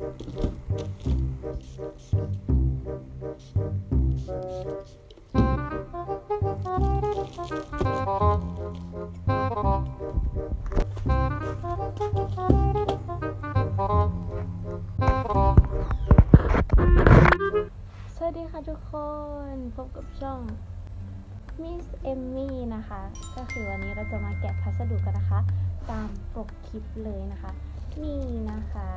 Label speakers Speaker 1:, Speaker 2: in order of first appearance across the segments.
Speaker 1: สวัสดีค่ะทุกคนพบกับช่อง Miss Emmy นะคะ ก็คือวันนี้เราจะมาแกะพัสดุกันนะคะ ตามปกคลิปเลยนะคะ นี่นะคะ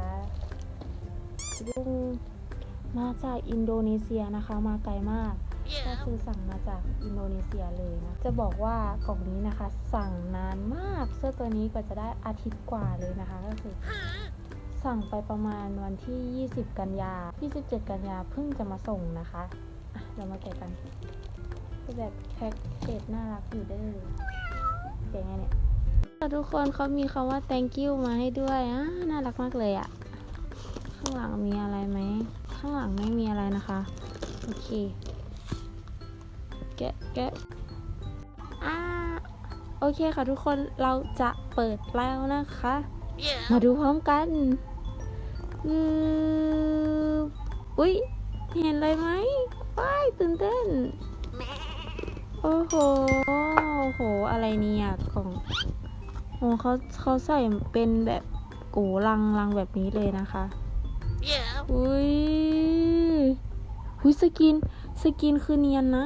Speaker 1: ลุงมาจากอินโดนีเซียนะคะ มาไกลมาก ก็คือสั่งมาจากอินโดนีเซียเลยนะ จะบอกว่ากล่องนี้นะคะ สั่งนานมาก เสื้อตัวนี้กว่าจะได้อาทิตย์กว่าเลยนะคะ ก็คือ สั่งไปประมาณวันที่ 20 กันยา 27 กันยาเพิ่งจะมาส่งนะคะอะเรามาแกะกันคือแบบแพ็กเกจน่ารักอยู่เด้อเจ๋งไงเนี่ยทุกคนเขามีคำว่า thank you มาให้ด้วยอะน่ารักมากเลยอะข้างหลังมีอะไรไหม ข้างหลังไม่มีอะไรนะคะ โอเค แกะแกะอ่าโอเคค่ะทุกคนเราจะเปิดแล้วนะคะมาดูพร้อมกันอืออุ๊ย เห็นอะไรไหมว้ายตื่นเต้น โอ้โห โอ้โห อะไรเนี่ยของโอ้เขาเขาใส่เป็นแบบกูลังลังแบบนี้เลยนะคะ อุ้ยอุ้ยสกิน สกินคือเนียนนะ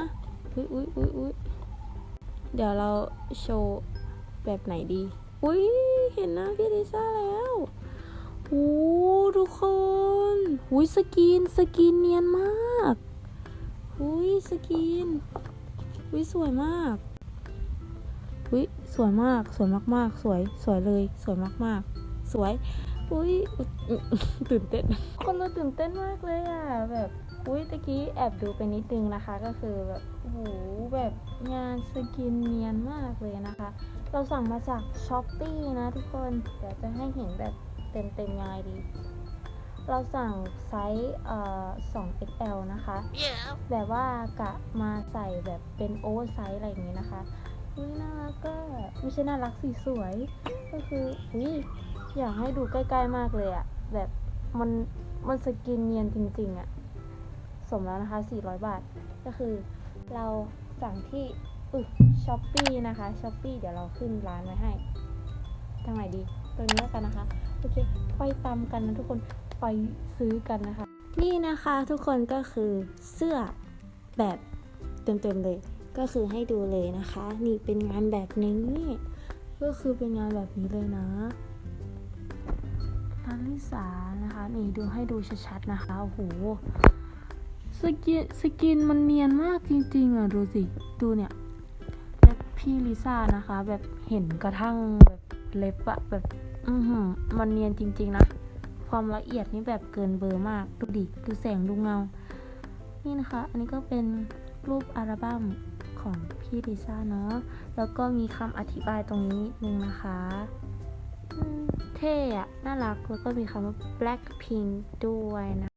Speaker 1: อุ้ยอุ้ยอุ้ยอุ้ยเดี๋ยวเราโชว์แบบไหนดี อุ้ยเห็นหน้าพี่ลิซ่าแล้วโอ้ทุกคนอุ้ยสกิน สกินเนียนมากอุ้ยสกินอุ้ยสวยมากอุ้ยสวยมาก สวยมากๆ สวย สวยเลย สวยมากๆ สวย อุ้ยตื่นเต้น คนเราตื่นเต้นมากเลยอะแบบอุ้ยตะกี้แอบดูไปนิดนึงนะคะ ก็คือแบบโอ้โหแบบงานสกินเนียนมากเลยนะคะ เราสั่งมาจากช้อปปีนะทุกคนเดี๋ยวจะให้เห็นแบบเต็มๆยังไงดี เราสั่งไซส์เอ่อ 2XL นะคะแบบว่ากะมาใส่แบบเป็นโอเวอร์ไซส์อะไรอย่างนี้นะคะอุ้ยน่ารักก็ไม่ใช่น่ารักสีสวย ก็คืออุ้ย อยากให้ดูใกล้ๆมากเลยอะแบบมันมันสกินเนียนจริง ๆอะสมแล้วนะคะ 400 บาท ก็คือเราสั่งที่อึช้อปปีนะคะช้อปปีเดี๋ยวเราขึ้นร้านไว้ให้ทางไหนดีตรงนี้แล้วกันนะคะ โอเค ไปตามกันนะทุกคนไปซื้อกันนะคะ นี่นะคะทุกคนก็คือเสื้อแบบเต็มๆเลย ก็คือให้ดูเลยนะคะ นี่เป็นงานแบบนี้ ก็คือเป็นงานแบบนี้เลยนะ ลาลิสานะคะ นี่ดูให้ดูชัดๆนะคะ โอ้โห สกินสกินมันเนียนมากจริงๆอะ ดูสิ ดูเนี่ยเล็บพี่ลิซ่านะคะ แบบเห็นกระทั่งแบบเล็บอะแบบ อือหือมันเนียนจริงๆนะ ความละเอียดนี่แบบเกินเบอร์มาก ดูดิ ดูแสงดูเงา นี่นะคะ อันนี้ก็เป็นรูปอัลบั้มของพี่ลิซ่าเนาะ แล้วก็มีคำอธิบายตรงนี้นิดนึงนะคะ เท่อะน่ารักแล้วก็มีคำว่า Blackpink ด้วยนะ